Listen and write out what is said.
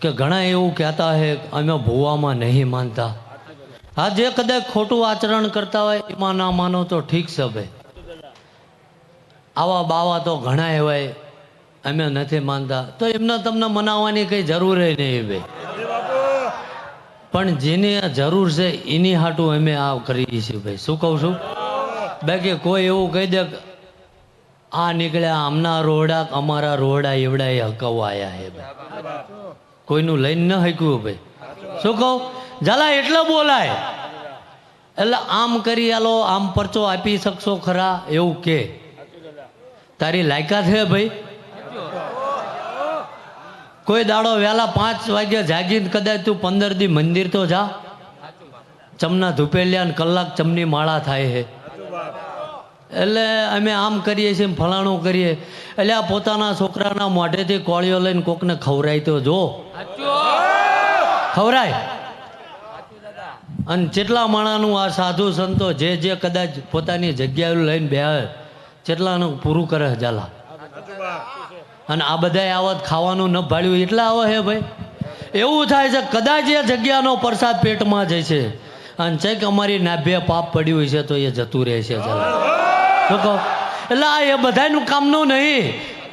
કે ઘણા એવું કહેતા હે, અમે ભૂવામાં નહીં માનતા. હા જે કદાચ ખોટું આચરણ કરતા હોય, એમાં ના માનો તો ઠીક છે ભાઈ. આવા બાવા તો ઘણા એવાય, અમે નથી માનતા. તો એમને તમને મનાવવાની કંઈ જરૂર નહીં ભાઈ. પણ જેની જરૂર છે, એની હાટું અમે આ કરીએ છીએ ભાઈ. શું કહું છું? બાકી કોઈ એવું કહી દે આ નીકળ્યા આમના રોડા, અમારા રોડા એવડા એ હકવાયા હે ભાઈ. કોઈનું લઈને ન હક્યું ભાઈ. શું કહું? જલા એટલે બોલાય. એટલે આમ કરી આલો, આમ પરચો આપી શકશો ખરા, એવું કે. તારી લાયકાત છે ભાઈ. કોઈ દાડો વહેલા પાંચ વાગ્યા જાગીને કદાચ તું પંદર દી મંદિર તો જા. ચમના ધૂપેલિયા કલાક ચમની માળા થાય છે એટલે અમે આમ કરીએ છીએ ફલાણું કરીએ. એટલે આ પોતાના છોકરાના મોઢેથી કોળીઓ લઈને કોકને ખવરાય તો જો. ખવરાય. અને જેટલા માણાનું આ સાધુ સંતો જે જે કદાચ પોતાની જગ્યાએ લઈને બે જેટલાનું પૂરું કરે જાલા અને આ બધાય આવત ખાવાનું ન ભાળ્યું એટલા આવે હે ભાઈ. એવું થાય છે, કદાચ એ જગ્યાનો પ્રસાદ પેટમાં જાય છે. અને ચેક અમારી નાભે પાપ પડ્યું છે, તો એ જતું રહે છે ચાલો શું કહો એટલે આ એ બધાનું કામનું નહીં.